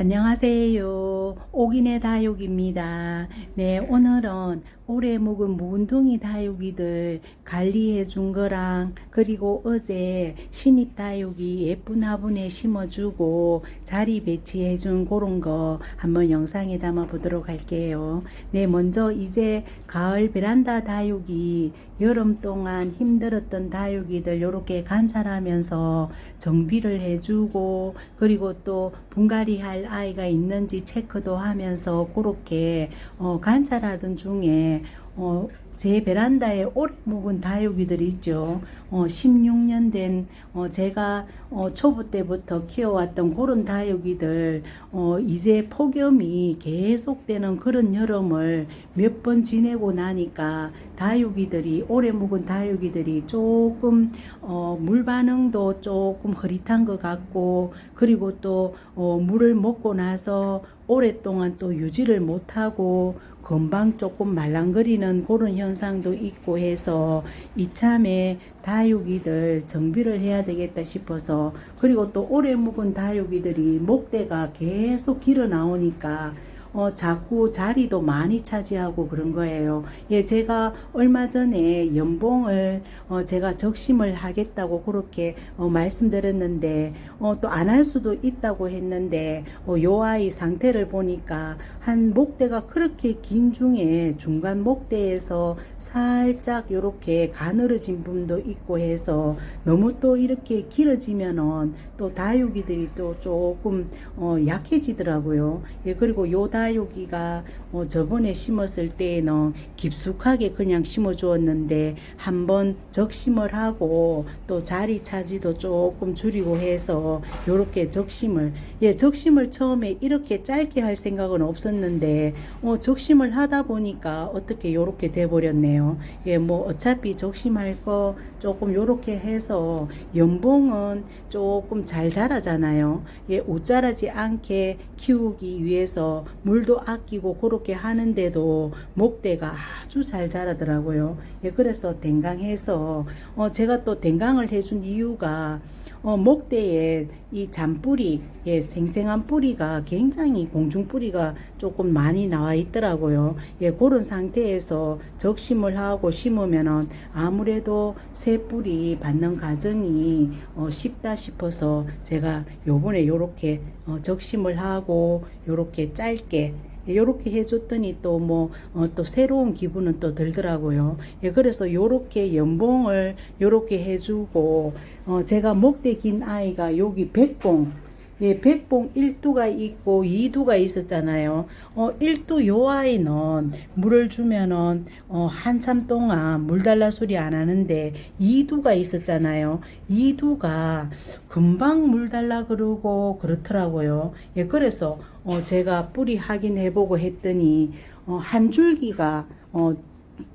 안녕하세요. 옥인의 다육입니다. 네, 오늘은 올해 묵은 묵은둥이 다육이들 관리해 준 거랑 그리고 어제 신입 다육이 예쁜 화분에 심어주고 자리 배치해 준 그런 거 한번 영상에 담아 보도록 할게요. 네, 먼저 이제 가을 베란다 다육이 여름 동안 힘들었던 다육이들 요렇게 관찰하면서 정비를 해주고 그리고 또 분갈이 할 아이가 있는지 체크도 하면서 그렇게 어, 관찰하던 중에 어, 제 베란다에 오래 묵은 다육이들이 있죠. 어, 16년 된, 어, 제가, 어, 초보 때부터 키워왔던 그런 다육이들, 어, 이제 폭염이 계속되는 그런 여름을 몇 번 지내고 나니까 다육이들이, 오래 묵은 다육이들이 조금, 어, 물 반응도 조금 흐릿한 것 같고, 그리고 또, 어, 물을 먹고 나서 오랫동안 또 유지를 못하고, 금방 조금 말랑거리는 그런 현상도 있고 해서 이참에 다육이들 정비를 해야 되겠다 싶어서 그리고 또 오래 묵은 다육이들이 목대가 계속 길어 나오니까 어, 자꾸 자리도 많이 차지하고 그런 거예요. 예, 제가 얼마 전에 연봉을, 어, 제가 적심을 하겠다고 그렇게, 어, 말씀드렸는데, 어, 또 안 할 수도 있다고 했는데, 어, 요 아이 상태를 보니까 한 목대가 그렇게 긴 중에 중간 목대에서 살짝 요렇게 가늘어진 부분도 있고 해서 너무 또 이렇게 길어지면은 또 다육이들이 또 조금, 어, 약해지더라고요. 예, 그리고 요다 육이가 어, 저번에 심었을 때에는 깊숙하게 그냥 심어 주었는데 한번 적심을 하고 또 자리 차지도 조금 줄이고 해서 요렇게 적심을 예 적심을 처음에 이렇게 짧게 할 생각은 없었는데 어, 적심을 하다 보니까 어떻게 요렇게 돼 버렸네요. 예뭐 어차피 적심할 거 조금 요렇게 해서 연봉은 조금 잘 자라잖아요. 예 옷자라지 않게 키우기 위해서 물도 아끼고 그렇게 하는데도 목대가 아주 잘 자라더라고요. 예, 그래서 댕강해서 어, 제가 또 댕강을 해준 이유가 어, 목대에 이 잔뿌리, 예, 생생한 뿌리가 굉장히 공중 뿌리가 조금 많이 나와 있더라고요. 예, 그런 상태에서 적심을 하고 심으면은 아무래도 새 뿌리 받는 과정이 어, 쉽다 싶어서 제가 요번에 요렇게 어, 적심을 하고 요렇게 짧게 요렇게 해줬더니 또 뭐, 어, 또 새로운 기분은 또 들더라고요. 예, 그래서 요렇게 연봉을 요렇게 해주고, 어, 제가 목대 긴 아이가 여기 백봉, 예, 백봉 1두가 있고 2두가 있었잖아요. 어, 1두 요 아이는 물을 주면은 어, 한참 동안 물 달라 소리 안 하는데 2두가 있었잖아요. 2두가 금방 물 달라 그러고 그렇더라고요. 예, 그래서 어, 제가 뿌리 확인해 보고 했더니 어, 한 줄기가 어,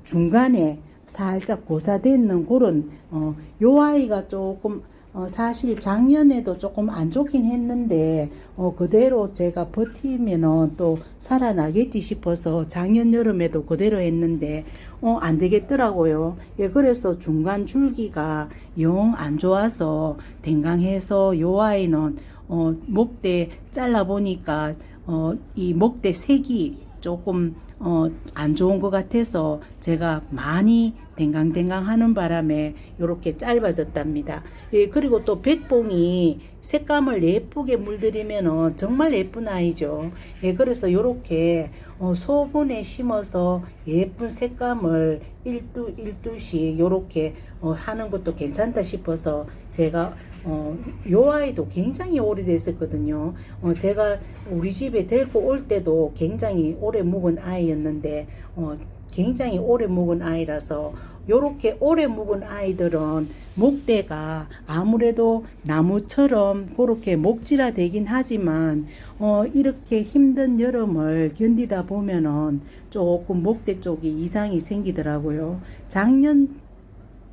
중간에 살짝 고사되는 그런 어, 요 아이가 조금 어, 사실 작년에도 조금 안 좋긴 했는데 어, 그대로 제가 버티면은 또 살아나겠지 싶어서 작년 여름에도 그대로 했는데 어, 안 되겠더라고요. 예, 그래서 중간 줄기가 영 안 좋아서 댕강해서 요 아이는 어, 목대 잘라 보니까 어, 이 목대 색이 조금 어, 안 좋은 것 같아서 제가 많이 댕강댕강 하는 바람에 이렇게 짧아졌답니다. 예, 그리고 또 백봉이 색감을 예쁘게 물들이면 정말 예쁜 아이죠. 예, 그래서 이렇게 어, 소분에 심어서 예쁜 색감을 1두 1두씩 이렇게 어, 하는 것도 괜찮다 싶어서 제가 어, 요 아이도 굉장히 오래됐었거든요. 어, 제가 우리 집에 데리고 올 때도 굉장히 오래 묵은 아이였는데 어, 굉장히 오래 묵은 아이라서 요렇게 오래 묵은 아이들은 목대가 아무래도 나무처럼 그렇게 목질화 되긴 하지만 어 이렇게 힘든 여름을 견디다 보면은 조금 목대 쪽이 이상이 생기더라고요. 작년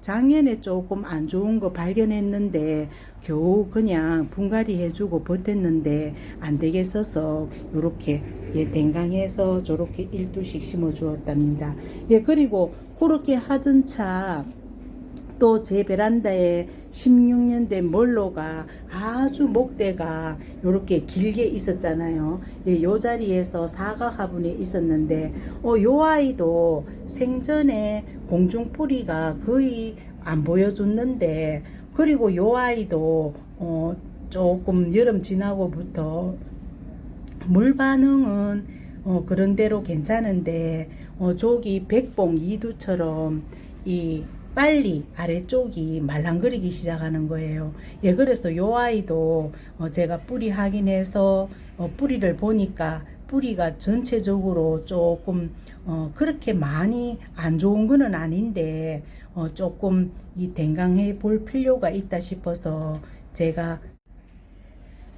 작년에 조금 안 좋은 거 발견했는데 겨우 그냥 분갈이 해주고 버텼는데 안 되겠어서 요렇게 예 댕강해서 저렇게 일두씩 심어 주었답니다. 예 그리고 그렇게 하던 차 또 제 베란다에 16년 된 멀로가 아주 목대가 요렇게 길게 있었잖아요. 예, 요 자리에서 사각 화분에 있었는데, 어, 요 아이도 생전에 공중 뿌리가 거의 안 보여줬는데, 그리고 요 아이도, 어, 조금 여름 지나고부터 물 반응은 어, 그런대로 괜찮은데 어, 저기 백봉 이두처럼 이 빨리 아래쪽이 말랑거리기 시작하는 거예요. 예, 그래서 요 아이도 어, 제가 뿌리 확인해서 어, 뿌리를 보니까 뿌리가 전체적으로 조금 어, 그렇게 많이 안 좋은 거는 아닌데 어, 조금 이 댕강해 볼 필요가 있다 싶어서 제가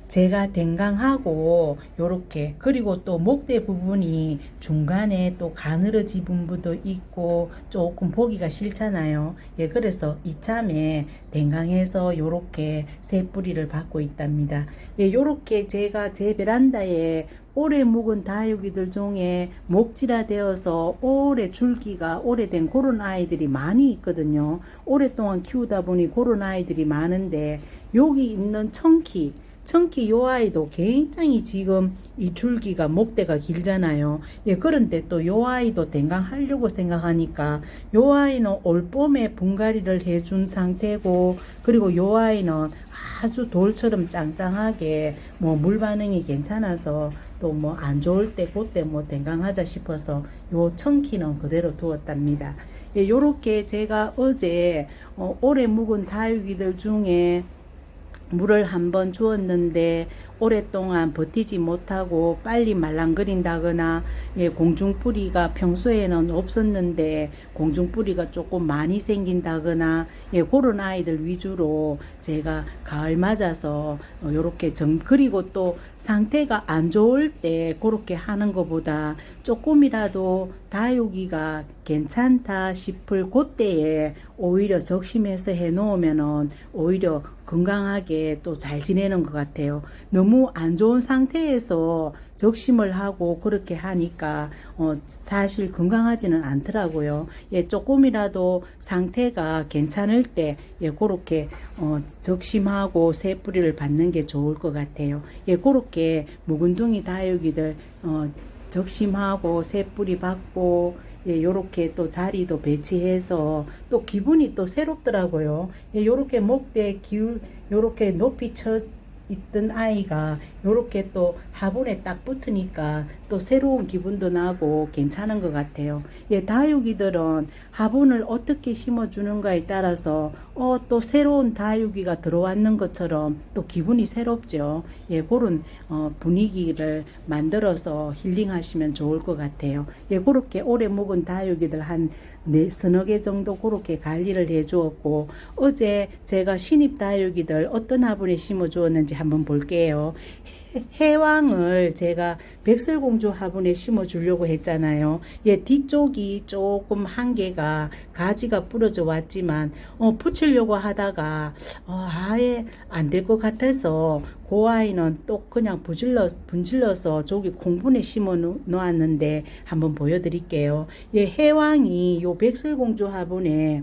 제가 댕강하고 요렇게 그리고 또 목대 부분이 중간에 또 가늘어진 부분도 있고 조금 보기가 싫잖아요. 예, 그래서 이참에 댕강해서 요렇게 새 뿌리를 받고 있답니다. 예, 요렇게 제가 제 베란다에 오래 묵은 다육이들 중에 목질화 되어서 오래 줄기가 오래된 그런 아이들이 많이 있거든요. 오랫동안 키우다 보니 그런 아이들이 많은데 여기 있는 청키 청키 요 아이도 굉장히 지금 이 줄기가 목대가 길잖아요. 예, 그런데 또 요 아이도 댕강하려고 생각하니까 요 아이는 올 봄에 분갈이를 해준 상태고 그리고 요 아이는 아주 돌처럼 짱짱하게 뭐 물 반응이 괜찮아서 또 뭐 안 좋을 때 그때 뭐 댕강하자 싶어서 요 청키는 그대로 두었답니다. 예, 요렇게 제가 어제 어, 오래 묵은 다육이들 중에 물을 한번 주었는데 오랫동안 버티지 못하고 빨리 말랑거린다거나 예, 공중뿌리가 평소에는 없었는데 공중뿌리가 조금 많이 생긴다거나 예, 그런 아이들 위주로 제가 가을 맞아서 어, 요렇게 정 그리고 또 상태가 안 좋을 때 그렇게 하는 것보다 조금이라도 다육이가 괜찮다 싶을 그때에 오히려 적심해서 해 놓으면은 오히려 건강하게 또 잘 지내는 것 같아요. 너무 안 좋은 상태에서 적심을 하고 그렇게 하니까 어 사실 건강하지는 않더라고요. 예, 조금이라도 상태가 괜찮을 때 예, 그렇게 어 적심하고 새 뿌리를 받는 게 좋을 것 같아요. 예, 그렇게 묵은둥이 다육이들 어 적심하고 새 뿌리 받고 예, 요렇게 또 자리도 배치해서 또 기분이 또 새롭더라고요. 예, 요렇게 목대 기울, 요렇게 높이 쳐 있던 아이가 요렇게 또 화분에 딱 붙으니까 또 새로운 기분도 나고 괜찮은 것 같아요. 예, 다육이들은 화분을 어떻게 심어주는가에 따라서 어, 또 새로운 다육이가 들어왔는 것처럼 또 기분이 새롭죠. 예, 그런 어, 분위기를 만들어서 힐링하시면 좋을 것 같아요. 예, 그렇게 오래 묵은 다육이들 한 네, 서너 개 정도 그렇게 관리를 해 주었고, 어제 제가 신입 다육이들 어떤 화분에 심어 주었는지 한번 볼게요. 해- 해왕을 제가 백설공주 화분에 심어 주려고 했잖아요. 예, 뒤쪽이 조금 한 개가 가지가 부러져 왔지만, 어, 붙이려고 하다가, 어, 아예 안 될 것 같아서, 그 아이는 또 그냥 부질러, 분질러서 저기 공분에 심어 놓- 놓았는데, 한번 보여드릴게요. 예, 해왕이 요 백설공주 화분에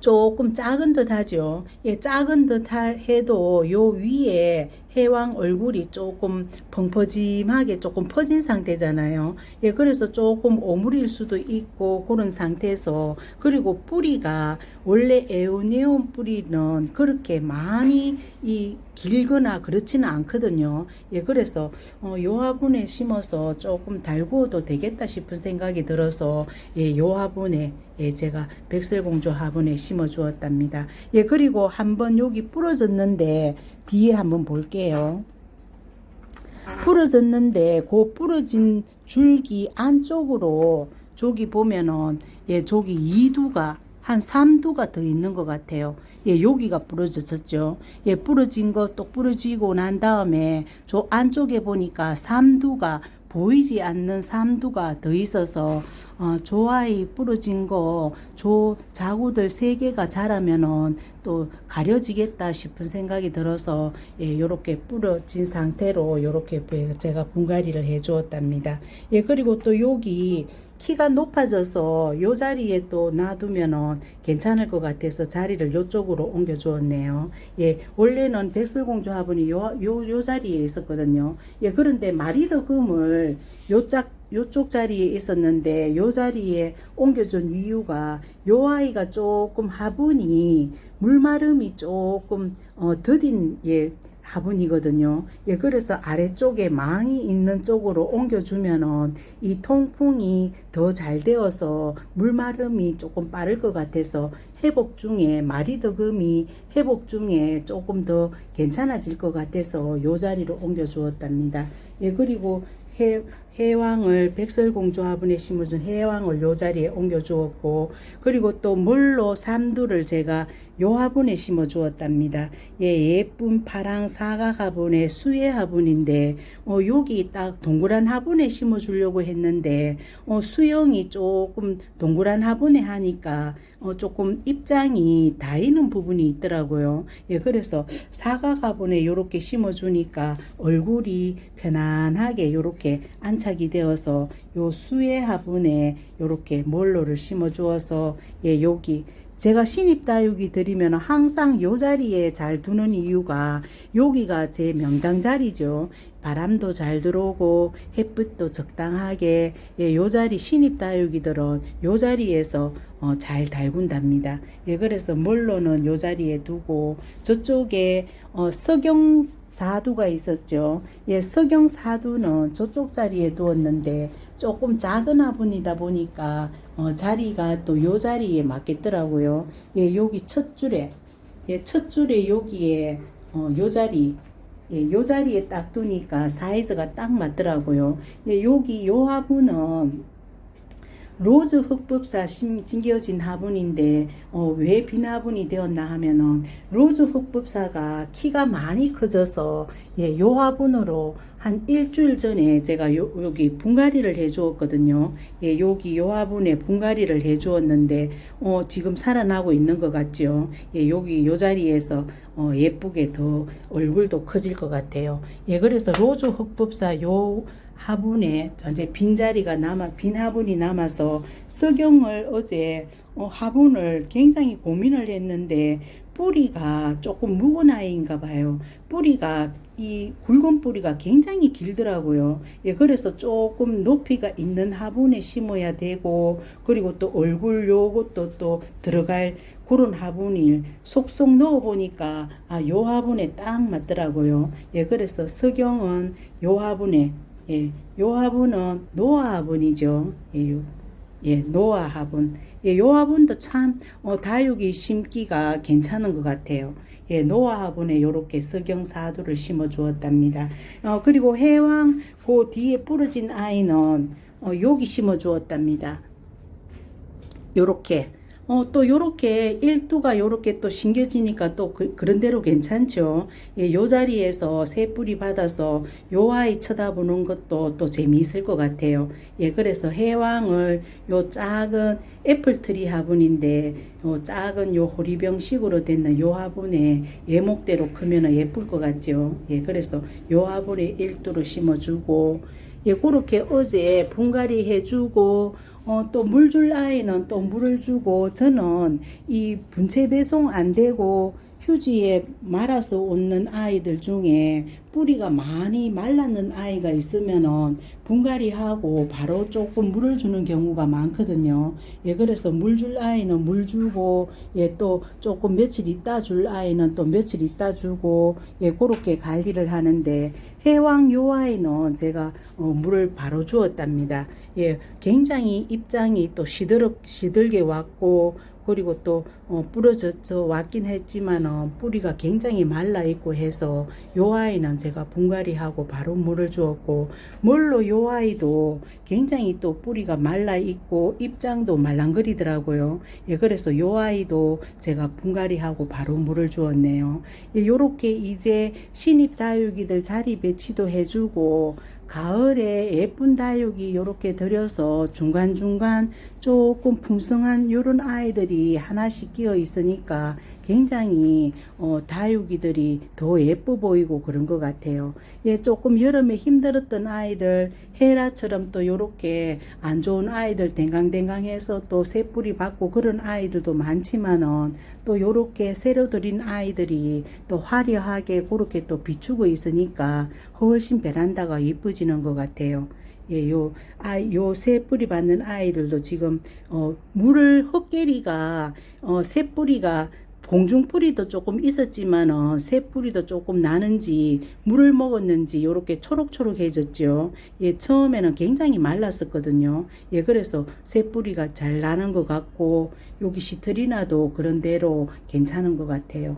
조금 작은 듯 하죠. 예, 작은 듯 하- 해도 요 위에 해왕 얼굴이 조금 펑퍼짐하게 조금 퍼진 상태잖아요. 예, 그래서 조금 오물일 수도 있고 그런 상태에서 그리고 뿌리가 원래 에오네온 뿌리는 그렇게 많이 이 길거나 그렇지는 않거든요. 예, 그래서 어, 요 화분에 심어서 조금 달구어도 되겠다 싶은 생각이 들어서 예, 요 화분에 예, 제가 백설공주 화분에 심어 주었답니다. 예, 그리고 한번 여기 부러졌는데 뒤에 한번 볼게요. 부러졌는데 그 부러진 줄기 안쪽으로 저기 보면은 예, 저기 2두가 한 3두가 더 있는 것 같아요. 예, 여기가 부러졌었죠. 예, 부러진 거또 부러지고 난 다음에 저 안쪽에 보니까 3두가 보이지 않는 삼두가 더 있어서 어, 저 아이 부러진 거저 자구들 세 개가 자라면은 또 가려지겠다 싶은 생각이 들어서 예, 요렇게 부러진 상태로 요렇게 제가 분갈이를 해 주었답니다. 예, 그리고 또 여기 키가 높아져서 요 자리에 또 놔두면은 괜찮을 것 같아서 자리를 요쪽으로 옮겨 주었네요. 예, 원래는 백설공주 화분이 요, 요, 요 자리에 있었거든요. 예, 그런데 마리더 금을 요짝, 요쪽 자리에 있었는데 요 자리에 옮겨준 이유가 요 아이가 조금 화분이 물마름이 조금 어, 더딘 예, 화분이거든요. 예, 그래서 아래쪽에 망이 있는 쪽으로 옮겨주면은 이 통풍이 더 잘 되어서 물마름이 조금 빠를 것 같아서 회복 중에 마리더금이 회복 중에 조금 더 괜찮아질 것 같아서 요 자리로 옮겨 주었답니다. 예, 그리고 해, 해왕을 백설공주 화분에 심어준 해왕을 요 자리에 옮겨 주었고 그리고 또 물로 삼두를 제가 요 화분에 심어 주었답니다. 예, 예쁜 파랑 사각 화분에 수혜 화분인데 어, 여기 딱 동그란 화분에 심어 주려고 했는데 어, 수영이 조금 동그란 화분에 하니까 어, 조금 입장이 닿이는 부분이 있더라고요. 예, 그래서 사각 화분에 요렇게 심어 주니까 얼굴이 편안하게 요렇게 안착이 되어서 요 수혜 화분에 요렇게 몰로를 심어 주어서 예, 여기 제가 신입 다육이 드리면 항상 요 자리에 잘 두는 이유가 여기가 제 명당 자리죠. 바람도 잘 들어오고 햇빛도 적당하게 예, 요 자리 신입 다육이들은 요 자리에서 어, 잘 달군답니다. 예, 그래서 물로는 요 자리에 두고 저쪽에 어, 석영 사두가 있었죠. 예, 석영 사두는 저쪽 자리에 두었는데 조금 작은 화분이다 보니까 어, 자리가 또 요 자리에 맞겠더라고요. 예, 여기 첫 줄에 예, 첫 줄에 여기에 어, 요 자리 예, 요 자리에 딱 두니까 사이즈가 딱 맞더라고요. 예, 여기 요 화분은 로즈 흑법사 심, 징겨진 화분인데 어, 왜 빈화분이 되었나 하면은 로즈 흑법사가 키가 많이 커져서 예, 요 화분으로 한 일주일 전에 제가 요, 여기 분갈이를 해 주었거든요. 예, 여기 요 화분에 분갈이를 해 주었는데 어, 지금 살아나고 있는 것 같죠. 예, 여기 요 자리에서 어, 예쁘게 더 얼굴도 커질 것 같아요. 예, 그래서 로즈 흑법사 요 화분에 이제 빈자리가 남아 빈 화분이 남아서 석영을 어제 어, 화분을 굉장히 고민을 했는데 뿌리가 조금 묵은 아이인가 봐요. 뿌리가 이 굵은 뿌리가 굉장히 길더라고요. 예, 그래서 조금 높이가 있는 화분에 심어야 되고 그리고 또 얼굴 요것도 또 들어갈 그런 화분을 속속 넣어 보니까 아, 요 화분에 딱 맞더라고요. 예, 그래서 석영은 요 화분에 예, 요 화분은 노아 화분이죠. 예, 요, 예, 노아 화분. 예, 요 화분도 참 어, 다육이 심기가 괜찮은 것 같아요. 예, 노아 화분에 요렇게 석영 사두를 심어 주었답니다. 어, 그리고 해왕 그 뒤에 부러진 아이는 어, 여기 심어 주었답니다. 요렇게 어, 또 요렇게 일두가 요렇게 또 심겨지니까 또 그, 런 대로 괜찮죠. 예, 요 자리에서 새 뿌리 받아서 요 아이 쳐다보는 것도 또 재미있을 것 같아요. 예, 그래서 해왕을 요 작은 애플트리 화분인데 요 작은 요 호리병식으로 된요 화분에 예목대로 크면 예쁠 것 같죠. 예, 그래서 요 화분에 일두로 심어주고 예, 그렇게 어제 분갈이 해주고 어, 또 물 줄 아이는 또 물을 주고 저는 이 분체 배송 안 되고 휴지에 말아서 오는 아이들 중에 뿌리가 많이 말랐는 아이가 있으면은 분갈이 하고 바로 조금 물을 주는 경우가 많거든요. 예, 그래서 물 줄 아이는 물 주고, 예, 또 조금 며칠 있다 줄 아이는 또 며칠 있다 주고, 예, 그렇게 관리를 하는데, 해왕 요 아이는 제가 어, 물을 바로 주었답니다. 예, 굉장히 입장이 또 시들어, 시들게 왔고, 그리고 또 어, 부러져 왔긴 했지만 어, 뿌리가 굉장히 말라 있고 해서 요 아이는 제가 분갈이하고 바로 물을 주었고 물로 요 아이도 굉장히 또 뿌리가 말라 있고 입장도 말랑거리더라고요. 예, 그래서 요 아이도 제가 분갈이하고 바로 물을 주었네요. 예, 요렇게 이제 신입 다육이들 자리 배치도 해주고 가을에 예쁜 다육이 요렇게 들여서 중간중간 조금 풍성한 요런 아이들이 하나씩 끼어 있으니까 굉장히 어, 다육이들이 더 예뻐 보이고 그런 것 같아요. 예, 조금 여름에 힘들었던 아이들 헤라처럼 또 요렇게 안 좋은 아이들 댕강댕강해서 또 새뿌리 받고 그런 아이들도 많지만은 또 요렇게 새로 들인 아이들이 또 화려하게 그렇게 또 비추고 있으니까 훨씬 베란다가 예뻐지는 것 같아요. 예, 요, 아, 요 새뿌리 받는 아이들도 지금, 어, 물을 헛개리가, 어, 새뿌리가 공중뿌리도 조금 있었지만은 새뿌리도 조금 나는지 물을 먹었는지 요렇게 초록초록해졌죠. 예, 처음에는 굉장히 말랐었거든요. 예, 그래서 새뿌리가 잘 나는 것 같고 여기 시트리나도 그런 대로 괜찮은 것 같아요.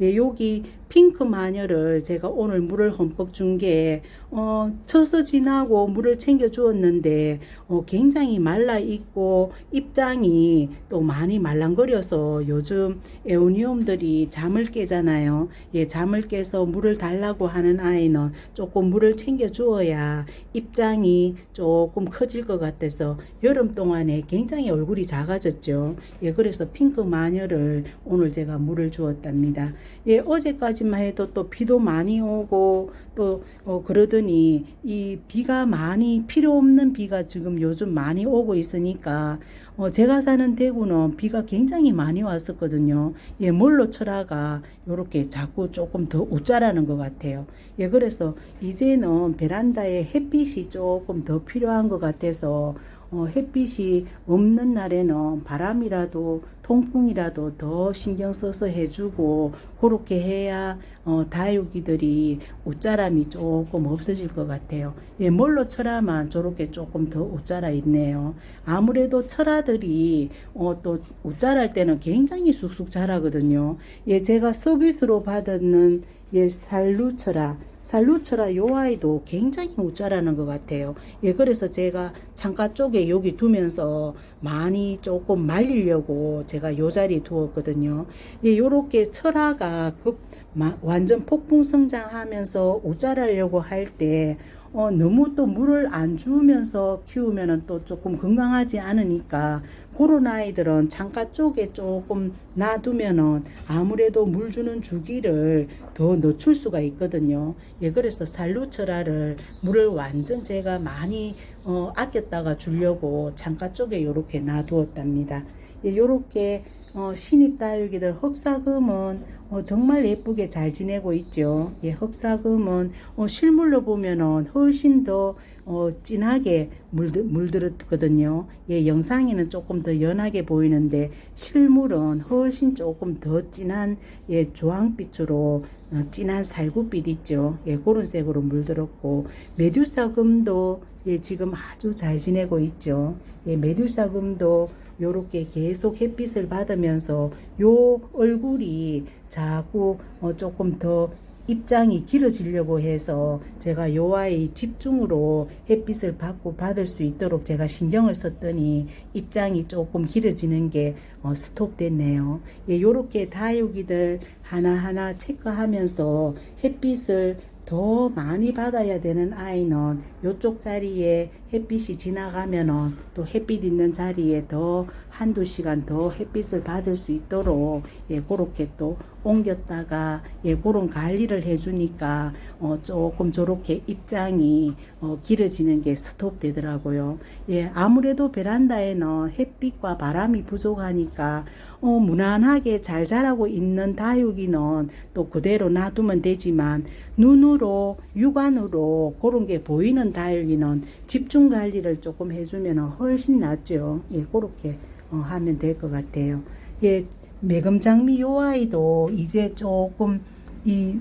예, 여기 핑크 마녀를 제가 오늘 물을 흠뻑 준 게, 어, 쳐서 지나고 물을 챙겨 주었는데, 어, 굉장히 말라 있고, 입장이 또 많이 말랑거려서 요즘 에오니움들이 잠을 깨잖아요. 예, 잠을 깨서 물을 달라고 하는 아이는 조금 물을 챙겨 주어야 입장이 조금 커질 것 같아서 여름 동안에 굉장히 얼굴이 작아졌죠. 예, 그래서 핑크 마녀를 오늘 제가 물을 주었답니다. 예, 어제까지 만 해도 또 비도 많이 오고 또 어, 그러더니 이 비가 많이 필요 없는 비가 지금 요즘 많이 오고 있으니까 어, 제가 사는 대구는 비가 굉장히 많이 왔었거든요. 예, 몰로 철화가 요렇게 자꾸 조금 더 웃자라는 것 같아요. 예, 그래서 이제는 베란다에 햇빛이 조금 더 필요한 것 같아서 어, 햇빛이 없는 날에는 바람이라도 통풍이라도 더 신경 써서 해주고 그렇게 해야 어, 다육이들이 옷자람이 조금 없어질 것 같아요. 예, 뭘로 철화만 저렇게 조금 더 옷자라 있네요. 아무래도 철화들이 어, 또 옷자랄 때는 굉장히 쑥쑥 자라거든요. 예, 제가 서비스로 받는 예, 살루철화 살루철화 요 아이도 굉장히 우짜라는 것 같아요. 예, 그래서 제가 창가 쪽에 여기 두면서 많이 조금 말리려고 제가 요 자리에 두었거든요. 예, 요렇게 철화가 급, 마, 완전 폭풍 성장하면서 우짜라려고 할 때, 어, 너무 또 물을 안 주면서 키우면은 또 조금 건강하지 않으니까 그런 아이들은 창가 쪽에 조금 놔두면은 아무래도 물 주는 주기를 더 늦출 수가 있거든요. 예, 그래서 살루철화를 물을 완전 제가 많이 어, 아꼈다가 주려고 창가 쪽에 요렇게 놔두었답니다. 예, 요렇게 어, 신입 다육이들 흑사금은 어, 정말 예쁘게 잘 지내고 있죠. 예, 흑사금은 어, 실물로 보면은 훨씬 더 어, 진하게 물들, 물들었거든요. 예, 영상에는 조금 더 연하게 보이는데 실물은 훨씬 조금 더 진한 예, 주황빛으로 어, 진한 살구빛 있죠. 예, 그런 색으로 물들었고 메두사금도 예, 지금 아주 잘 지내고 있죠. 예, 메두사금도 요렇게 계속 햇빛을 받으면서 요 얼굴이 자꾸 어 조금 더 입장이 길어지려고 해서 제가 요 아이 집중으로 햇빛을 받고 받을 수 있도록 제가 신경을 썼더니 입장이 조금 길어지는 게 어, 스톱됐네요. 예, 요렇게 다육이들 하나하나 체크하면서 햇빛을 더 많이 받아야 되는 아이는 요쪽 자리에 햇빛이 지나가면은 또 햇빛 있는 자리에 더 한두 시간 더 햇빛을 받을 수 있도록 예, 그렇게 또 옮겼다가 예, 그런 관리를 해주니까 어, 조금 저렇게 입장이 어, 길어지는 게 스톱 되더라고요. 예, 아무래도 베란다에는 햇빛과 바람이 부족하니까 어, 무난하게 잘 자라고 있는 다육이는 또 그대로 놔두면 되지만 눈으로 육안으로 그런 게 보이는 다육이는 집중 관리를 조금 해주면 훨씬 낫죠. 예, 그렇게 어, 하면 될 것 같아요. 예, 매금장미 요 아이도 이제 조금 이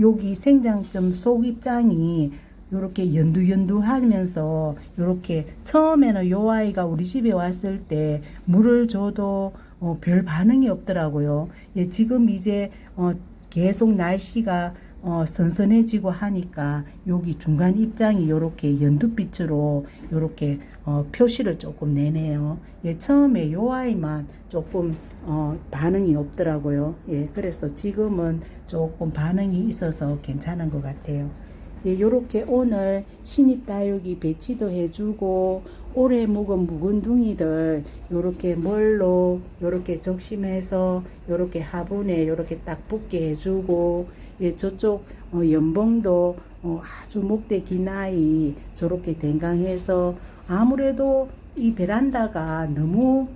여기 생장점 속 입장이 요렇게 연두연두 하면서 요렇게 처음에는 요 아이가 우리 집에 왔을 때 물을 줘도 어, 별 반응이 없더라고요. 예, 지금 이제 어, 계속 날씨가 어, 선선해지고 하니까 여기 중간 입장이 요렇게 연두빛으로 요렇게 어, 표시를 조금 내네요. 예, 처음에 요 아이만 조금 어, 반응이 없더라고요. 예, 그래서 지금은 조금 반응이 있어서 괜찮은 것 같아요. 예, 요렇게 오늘 신입 다육이 배치도 해주고 오래 묵은 묵은둥이들 요렇게 멀로 요렇게 적심해서 요렇게 화분에 요렇게 딱 붙게 해주고 예, 저쪽 어, 연봉도 어, 아주 목대 긴 아이 저렇게 댕강해서 아무래도 이 베란다가 너무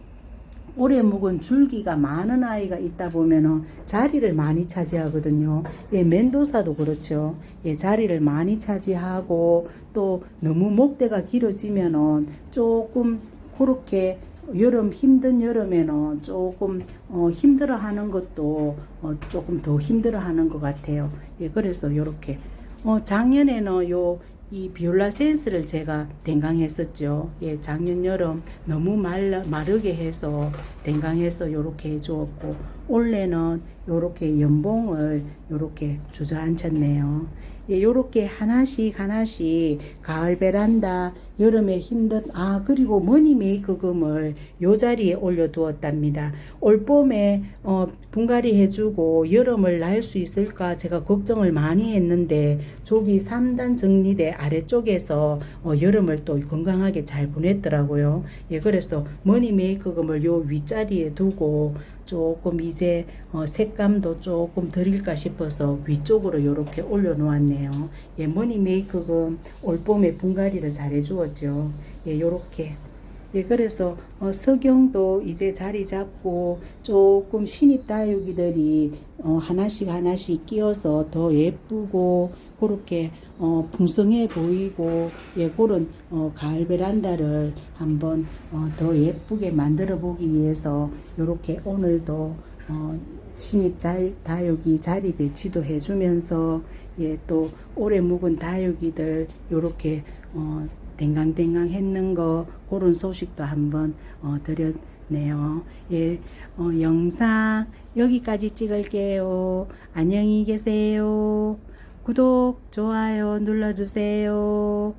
오래 묵은 줄기가 많은 아이가 있다 보면은 자리를 많이 차지하거든요. 예, 멘도사도 그렇죠. 예, 자리를 많이 차지하고 또 너무 목대가 길어지면은 조금 그렇게 여름 힘든 여름에는 조금 어, 힘들어하는 것도 어, 조금 더 힘들어하는 것 같아요. 예, 그래서 요렇게 어, 작년에는 요 이 비올라 센스를 제가 댕강했었죠. 예, 작년 여름 너무 말 마르게 해서 댕강해서 요렇게 해주었고 올해는 요렇게 연봉을 요렇게 주저앉혔네요. 예, 요렇게 하나씩 하나씩 가을 베란다 여름에 힘든 아 그리고 머니 메이크금을 요 자리에 올려두었답니다. 올 봄에 어, 분갈이 해주고 여름을 날 수 있을까 제가 걱정을 많이 했는데 저기 3단 정리대 아래쪽에서 어, 여름을 또 건강하게 잘 보냈더라고요. 예, 그래서 머니 메이크금을 요 윗자리에 두고 조금 이제 어, 색감도 조금 드릴까 싶어서 위쪽으로 이렇게 올려놓았네요. 예, 머니 메이크금 올 봄에 분갈이를 잘 해주었죠. 예, 요렇게. 예, 그래서 어, 석영도 이제 자리 잡고 조금 신입 다육이들이 어, 하나씩 하나씩 끼어서 더 예쁘고 그렇게 어, 풍성해 보이고 예, 그런 어, 가을 베란다를 한번 어, 더 예쁘게 만들어 보기 위해서 이렇게 오늘도 어, 신입 자, 다육이 자리 배치도 해주면서 예, 또 오래 묵은 다육이들 요렇게 어, 댕강댕강 했는 거 그런 소식도 한번 어, 드렸네요. 예, 어, 영상 여기까지 찍을게요. 안녕히 계세요. 구독, 좋아요 눌러주세요.